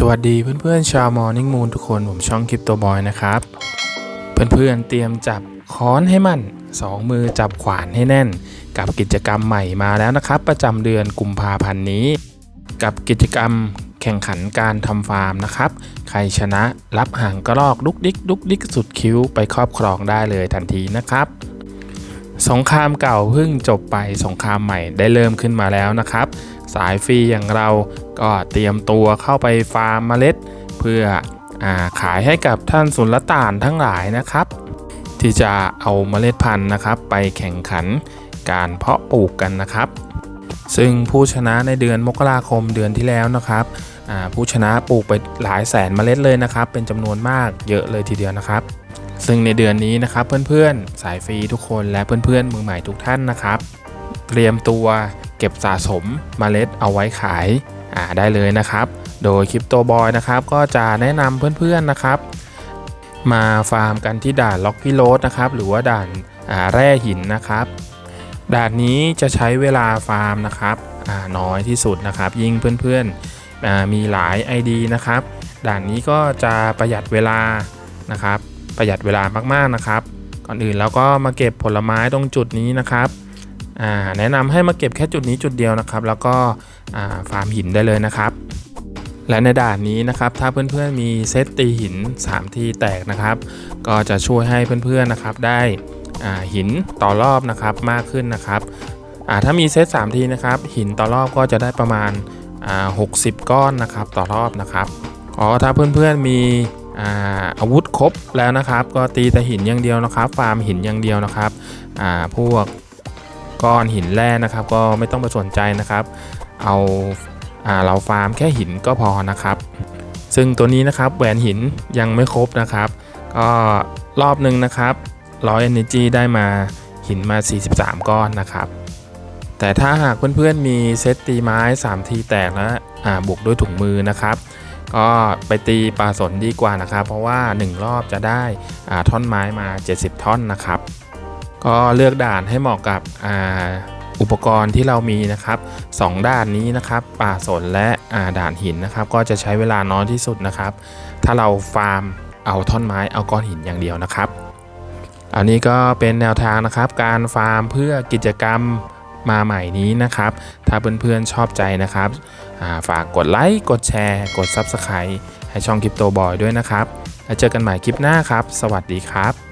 สวัสดีเพื่อนๆชาวมอร์นิ่งมูนทุกคน ผมช่องคลิปโตบอยนะครับ เพื่อนๆเตรียมจับค้อนให้มั่นสองมือจับขวานให้แน่น กับกิจกรรมใหม่มาแล้วนะครับ ประจำเดือนกุมภาพันธ์นี้ กับกิจกรรมแข่งขันการทำฟาร์มนะครับ ใครชนะรับหางกระรอกดุกดิกดุกดิกสุดคิ้วไปครอบครองได้เลยทันทีนะครับสงครามเก่าเพิ่งจบไปสงครามใหม่ได้เริ่มขึ้นมาแล้วนะครับ สายฟรีอย่างเราก็เตรียมตัวเข้าไปฟาร์มเมล็ด เพื่ออขายให้กับท่านสุลต่านทั้งหลายนะครับ ที่จะเอาเมล็ดพันธุ์นะครับ ไปแข่งขันการเพาะปลูกกันนะครับ ซึ่งผู้ชนะในเดือนมกราคมเดือนที่แล้วนะครับผู้ชนะปลูกไปหลายแสนเมล็ดเลยนะครับ เป็นจำนวนมากเยอะเลยทีเดียวนะครับ ซึ่งในเดือนนี้นะครับเพื่อนๆสายฟรีทุกคนและเพื่อนๆมือใหม่ทุกท่านนะครับ เตรียมตัว เก็บสะสมเมล็ดเอาไว้ขายอ่าได้เลยนะครับ โดยคริปโตบอยนะครับก็จะแนะนำเพื่อนๆนะครับ มาฟาร์มกันที่ด่านล็อกพิโรดนะครับหรือว่าด่านาแร่หินนะครับด่านนี้จะใช้เวลาฟาร์มนะครับน้อยที่สุดนะครับ ยิ่งเพื่อนๆมีหลาย ID นะครับ ด่านนี้ก็จะประหยัดเวลานะครับ ประหยัดเวลามากๆนะครับ ก่อนอื่นเราก็มาเก็บผลไม้ตรงจุดนี้นะครับ แนะนำให้มาเก็บแค่จุดนี้จุดเดียวนะครับ แล้วก็ฟาร์มหินได้เลยนะครับ และในด่านนี้นะครับ ถ้าเพื่อนๆมีเซตตีหิน 3 ทีแตกนะครับ ก็จะช่วยให้เพื่อนๆนะครับได้หินต่อรอบนะครับมากขึ้นนะครับถ้ามีเซต3ทีนะครับหินต่อรอบก็จะได้ประมาณ 60 ก้อนนะครับต่อรอบนะครับอ๋อถ้าเพื่อนๆมีอาอาวุธครบแล้วนะครับ ก็ตีแต่หินอย่างเดียวนะครับ ฟาร์มหินอย่างเดียวนะครับพวก ก้อนหินแร่นะครับ ก็ไม่ต้องไปสนใจนะครับเอาอาเราฟาร์มแค่หินก็พอนะครับ ซึ่งตัวนี้นะครับแหวนหินยังไม่ครบนะครับ ก็รอบหนึ่งนะครับ100 energy ได้มาหินมา 43 ก้อนนะครับ แต่ถ้าหากเพื่อนๆมีเซตตีไม้ 3 ทีแตกแล้วบวกด้วยถุงมือนะครับ ก็ไปตีปลาสนดีกว่านะครับ เพราะว่า 1 รอบจะได้ท่อนไม้มา 70 ท่อนนะครับ ก็เลือกด่านให้เหมาะกับอ,อุปกรณ์ที่เรามีนะครับสองด่านนี้นะครับ ป่าสนและาด่านหินนะครับ ก็จะใช้เวลาน้อยที่สุดนะครับ ถ้าเราฟาร์มเอาท่อนไม้เอาก้อนหินอย่างเดียวนะครับ อันนี้ก็เป็นแนวทางนะครับ การฟาร์มเพื่อกิจกรรมมาใหม่นี้นะครับ ถ้าเพื่อนๆชอบใจนะครับาฝากกดไลค์ กดแชร์ กด Subscribe ให้ช่องคริปโตบอยด้วยนะครับ แล้วเจอกันใหม่คลิปหน้าครับ สวัสดีครับ